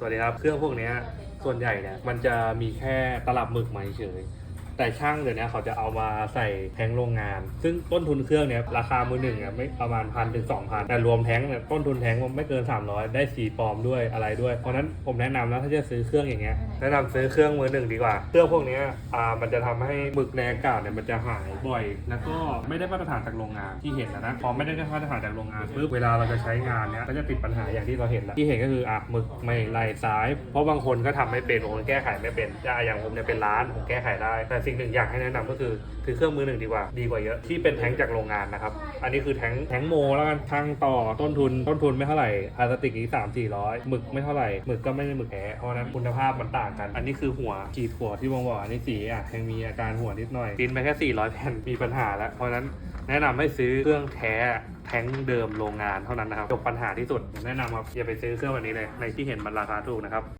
สวัสดีครับ เครื่องพวกเนี้ยส่วนใหญ่เนี่ยมันจะมีแค่ตลับหมึกมาเฉย แต่ช่างเดี๋ยวนี้เขาจะเอามาใส่แท้งโรงงาน ซึ่งต้นทุนเครื่องเนี่ยราคามือหนึ่งอะไม่ประมาณพันถึงสองพันแต่รวมแท้งเนี่ยต้นทุนแท้งมันไม่เกิน 300 ได้สีปลอมด้วยอะไรด้วย เพราะฉะนั้นผมแนะนำนะถ้าจะซื้อเครื่องอย่างเงี้ยแนะนำซื้อเครื่องมือหนึ่งดีกว่า เครื่องพวกเนี้ยอ่ามันจะทำให้หมึกในอากาศเนี่ยมันจะหายบ่อย แล้วก็ไม่ได้มาตรฐานจากโรงงานที่เห็นนะนะพอไม่ได้มาตรฐานจากโรงงานปุ๊บเวลาเราจะใช้งานเนี้ยก็จะติดปัญหาอย่างที่เราเห็นแล้วที่เห็นก็คืออะหมึกไม่ไหลซ้าย เพราะบางคนก็ทำไม่เป็นบางคนแก้ไขไม่เป็นอะอย่างผมเนี่ยเป็นร้านผมแก้ไขได้แต่สิ่งหนึ่งอยากให้แนะนำก็คือคือเครื่องมือหนึ่งดีกว่าดีกว่าเยอะที่เป็นแท้งจากโรงงานนะครับ อันนี้คือแท้งแท้งโมแล้วกันช่างต่อต้นทุนต้นทุนไม่เท่าไหร่พลาสติกอีกสามสี่ร้อยหมึกไม่เท่าไหร่หมึกก็ไม่ได้หมึกแท้เพราะฉะนั้นคุณภาพมันต่างกัน อันนี้คือหัวขีดหัวที่วงบอกอันนี้สีอะยังมีอาการหัวนิดหน่อยกินไปแค่ 400 แผ่นมีปัญหาแล้วเพราะฉะนั้นแนะนำให้ซื้อเครื่องแท้แท้งเดิมโรงงานเท่านั้นนะครับจบปัญหาที่สุดผมแนะนำครับอย่าไปซื้อเครื่องแบบนี้เลยในที่เห็นมันราคาถูกนะครับ